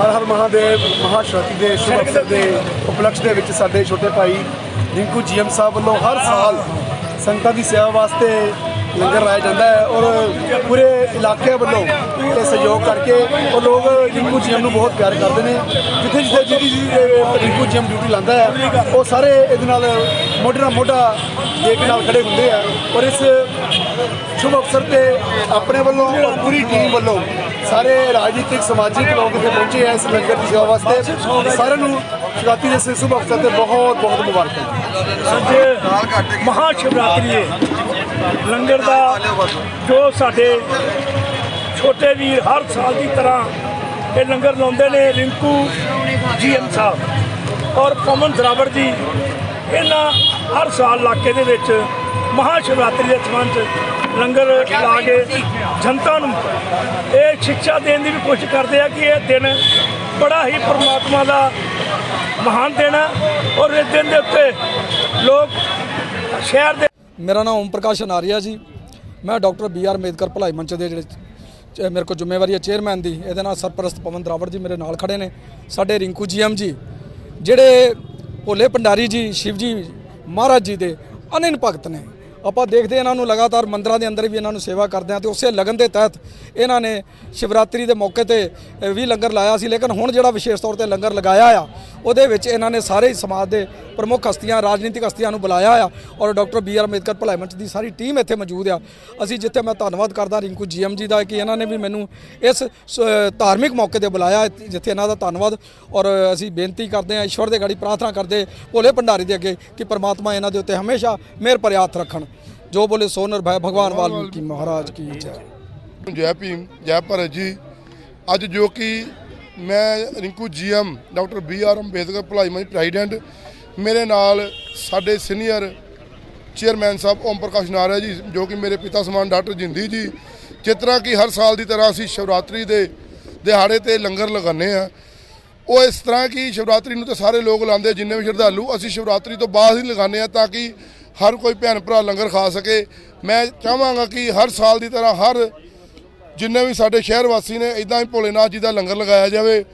ਹਰ ਹਰ ਮਹਾਦੇਵ ਮਹਾਸ਼ਰਤੀ ਦੇ, ਸ਼ੁਭ ਅਵਸਰ ਦੇ ਉਪਲਕਸ਼ ਦੇ ਵਿੱਚ ਸਾਡੇ ਛੋਟੇ ਭਾਈ ਰਿੰਕੂ ਜੀਐਮ ਸਾਹਿਬ ਵੱਲੋਂ ਹਰ ਸਾਲ ਸੰਗਤਾਂ ਦੀ ਸੇਵਾ ਵਾਸਤੇ ਲੰਗਰ ਲਾਇਆ ਜਾਂਦਾ ਹੈ ਔਰ ਪੂਰੇ ਇਲਾਕੇ ਵੱਲੋਂ ਇਹ ਸਹਿਯੋਗ ਕਰਕੇ ਉਹ ਲੋਕ ਰਿੰਕੂ ਜੀਐਮ ਨੂੰ ਬਹੁਤ ਪਿਆਰ ਕਰਦੇ ਨੇ। ਜਿੱਥੇ ਜਿੱਥੇ ਜਿਹਦੀ ਜਿਹਦੀ ਰਿੰਕੂ ਜੀਐਮ ਡਿਊਟੀ ਲਾਉਂਦਾ ਹੈ, ਉਹ ਸਾਰੇ ਇਹਦੇ ਨਾਲ ਮੋਢੇ ਨਾਲ ਮੋਢਾ ਦੇ ਕੇ ਨਾਲ ਖੜੇ ਹੁੰਦੇ ਆ ਔਰ ਇਸ ਸ਼ੁਭ ਅਵਸਰ ਤੇ ਆਪਣੇ ਵੱਲੋਂ ਔਰ ਪੂਰੀ ਟੀਮ ਵੱਲੋਂ ਸਾਰੇ ਰਾਜਨੀਤਿਕ, ਸਮਾਜਿਕ ਲੋਕ ਇੱਥੇ ਪਹੁੰਚੇ ਆ ਇਸ ਲੰਗਰ ਦੀ ਸੇਵਾ ਵਾਸਤੇ। ਸਾਰਿਆਂ ਨੂੰ ਸ਼ਿਵਰਾਤਰੀ ਦੇ ਇਸ ਸ਼ੁਭ ਅਵਸਰ ਤੇ ਬਹੁਤ ਬਹੁਤ ਮੁਬਾਰਕਾਂ ਅੱਜ ਮਹਾ ਸ਼ਿਵਰਾਤਰੀ ਹੈ ਲੰਗਰ ਦਾ ਜੋ ਸਾਡੇ ਛੋਟੇ ਵੀਰ ਹਰ ਸਾਲ ਦੀ ਤਰ੍ਹਾਂ ਇਹ ਲੰਗਰ ਲਾਉਂਦੇ ਨੇ, ਰਿੰਕੂ ਜੀਐਮ ਸਾਹਿਬ ਔਰ ਪਵਨ ਦਰਾਵੜ ਜੀ। ਇਹਨਾਂ ਹਰ ਸਾਲ ਇਲਾਕੇ ਦੇ ਵਿੱਚ ਮਹਾ ਸ਼ਿਵਰਾਤਰੀ ਦੇ ਸੰਬੰਧ 'ਚ ਲੰਗਰ ਲਾ ਕੇ ਜਨਤਾ ਨੂੰ ਇਹ ਸਿੱਖਿਆ ਦੇਣ ਦੀ ਵੀ ਕੋਸ਼ਿਸ਼ ਕਰਦੇ ਆ ਕਿ ਇਹ ਦਿਨ ਬੜਾ ਹੀ ਪਰਮਾਤਮਾ ਦਾ ਮਹਾਨ ਦਿਨ ਹੈ ਔਰ ਇਸ ਦਿਨ ਦੇ ਉੱਤੇ ਲੋਕ ਸ਼ਹਿਰ ਦੇ ਮੇਰਾ ਨਾਮ ਓਮ ਪ੍ਰਕਾਸ਼ ਅਨਾਰੀਆ ਜੀ। ਮੈਂ ਡਾਕਟਰ ਬੀ ਆਰ ਅੰਬੇਦਕਰ ਭਲਾਈ ਮੰਚ ਦੇ ਜਿਹੜੇ ਮੇਰੇ ਕੋਲ ਜ਼ਿੰਮੇਵਾਰੀ ਹੈ ਚੇਅਰਮੈਨ ਦੀ। ਇਹਦੇ ਨਾਲ ਸਰਪ੍ਰਸਤ ਪਵਨ ਦਰਾਵੜ ਜੀ ਮੇਰੇ ਨਾਲ ਖੜੇ ਨੇ। ਸਾਡੇ ਰਿੰਕੂ ਜੀਐਮ ਜੀ, ਜਿਹੜੇ ਭੋਲੇ ਭੰਡਾਰੀ ਜੀ, ਸ਼ਿਵ ਜੀ ਮਹਾਰਾਜ ਜੀ ਦੇ ਅਨੰਨ ਭਗਤ ਨੇ। ਆਪਾਂ ਦੇਖਦੇ ਇਹਨਾਂ ਨੂੰ ਲਗਾਤਾਰ ਮੰਦਰਾਂ ਦੇ ਅੰਦਰ ਵੀ ਇਹਨਾਂ ਨੂੰ ਸੇਵਾ ਕਰਦੇ ਆ ਤੇ ਉਸੇ ਲਗਨ ਦੇ ਤਹਿਤ ਇਹਨਾਂ ਨੇ ਸ਼ਿਵਰਾਤਰੀ ਦੇ ਮੌਕੇ ਤੇ ਵੀ ਲੰਗਰ ਲਾਇਆ ਸੀ। ਲੇਕਿਨ ਹੁਣ ਜਿਹੜਾ ਵਿਸ਼ੇਸ਼ ਤੌਰ ਤੇ ਲੰਗਰ ਲਗਾਇਆ ਆ, ਉਹਦੇ ਵਿੱਚ ਇਹਨਾਂ ਨੇ ਸਾਰੇ ਸਮਾਜ ਦੇ ਪ੍ਰਮੁੱਖ ਹਸਤੀਆਂ, ਰਾਜਨੀਤਿਕ ਹਸਤੀਆਂ ਨੂੰ ਬੁਲਾਇਆ ਆ ਔਰ ਡਾਕਟਰ ਬੀ ਆਰ ਅੰਬੇਦਕਰ ਭਲਾਈ ਮੰਚ ਦੀ ਸਾਰੀ ਟੀਮ ਇੱਥੇ ਮੌਜੂਦ ਆ। ਅਸੀਂ ਜਿੱਥੇ ਮੈਂ ਧੰਨਵਾਦ ਕਰਦਾ ਰਿੰਕੂ ਜੀਐਮ ਜੀ ਦਾ ਕਿ ਇਹਨਾਂ ਨੇ ਵੀ ਮੈਨੂੰ ਇਸ ਸ- ਧਾਰਮਿਕ ਮੌਕੇ ਤੇ ਬੁਲਾਇਆ ਜਿੱਥੇ ਇਹਨਾਂ ਦਾ ਧੰਨਵਾਦ ਔਰ ਅਸੀਂ ਬੇਨਤੀ ਕਰਦੇ ਹਾਂ, ਈਸ਼ਵਰ ਦੇ ਗਾੜੀ ਪ੍ਰਾਰਥਨਾ ਕਰਦੇ ਭੋਲੇ ਭੰਡਾਰੀ ਦੇ ਅੱਗੇ ਕਿ ਪ੍ਰਮਾਤਮਾ ਇਹਨਾਂ ਦੇ ਉੱਤੇ ਹਮੇਸ਼ਾ ਮਿਹਰ ਭਰੇ ਹੱਥ ਰੱਖਣ। ਜੋ ਬੋਲੇ ਸੋ ਨਿਰਭੈ ਭਗਵਾਨ ਵਾਲਮੀਕੀ ਮਹਾਰਾਜ ਕੀ ਜੈ। ਜੈ। ਭੀਮ ਜੈ ਭਾਰਤ ਜੀ। ਅੱਜ ਜੋ ਕਿ ਮੈਂ Rinku G M doctor B R Ambedkar ਭਲਾਈ ਮੰਚ ਪ੍ਰੈਜ਼ੀਡੈਂਟ ਮੇਰੇ ਨਾਲ ਸਾਡੇ ਸੀਨੀਅਰ ਚੇਅਰਮੈਨ ਸਾਹਿਬ ਓਮ ਪ੍ਰਕਾਸ਼ ਨਾਰਿਆ ਜੀ ਜੋ ਕਿ ਮੇਰੇ ਪਿਤਾ ਸਮਾਨ ਡਾਕਟਰ ਜਿੰਦੀ ਜੀ ਜਿਸ ਤਰ੍ਹਾਂ ਕਿ ਹਰ ਸਾਲ ਦੀ ਤਰ੍ਹਾਂ ਅਸੀਂ ਸ਼ਿਵਰਾਤਰੀ ਦੇ ਦਿਹਾੜੇ ਤੇ ਲੰਗਰ ਲਗਾਉਂਦੇ ਆ ਉਹ ਇਸ ਤਰ੍ਹਾਂ ਕਿ ਸ਼ਿਵਰਾਤਰੀ ਨੂੰ ਤਾਂ ਸਾਰੇ ਲੋਕ ਲਾਉਂਦੇ ਜਿੰਨੇ ਵੀ ਸ਼ਰਧਾਲੂ ਅਸੀਂ ਸ਼ਿਵਰਾਤਰੀ ਤੋਂ ਬਾਅਦ ਹੀ ਲਗਾਉਂਦੇ ਆ ਤਾਂ ਕਿ ਹਰ ਕੋਈ ਭੈਣ ਭਰਾ ਲੰਗਰ ਖਾ ਸਕੇ। ਮੈਂ ਚਾਹਾਂਗਾ ਕਿ ਹਰ ਸਾਲ ਦੀ ਤਰ੍ਹਾਂ ਹਰ ਜਿੰਨੇ ਵੀ ਸਾਡੇ ਸ਼ਹਿਰ ਵਾਸੀ ਨੇ ਇਦਾਂ ਹੀ ਭੋਲੇਨਾਥ ਜੀ ਦਾ ਲੰਗਰ ਲਗਾਇਆ ਜਾਵੇ।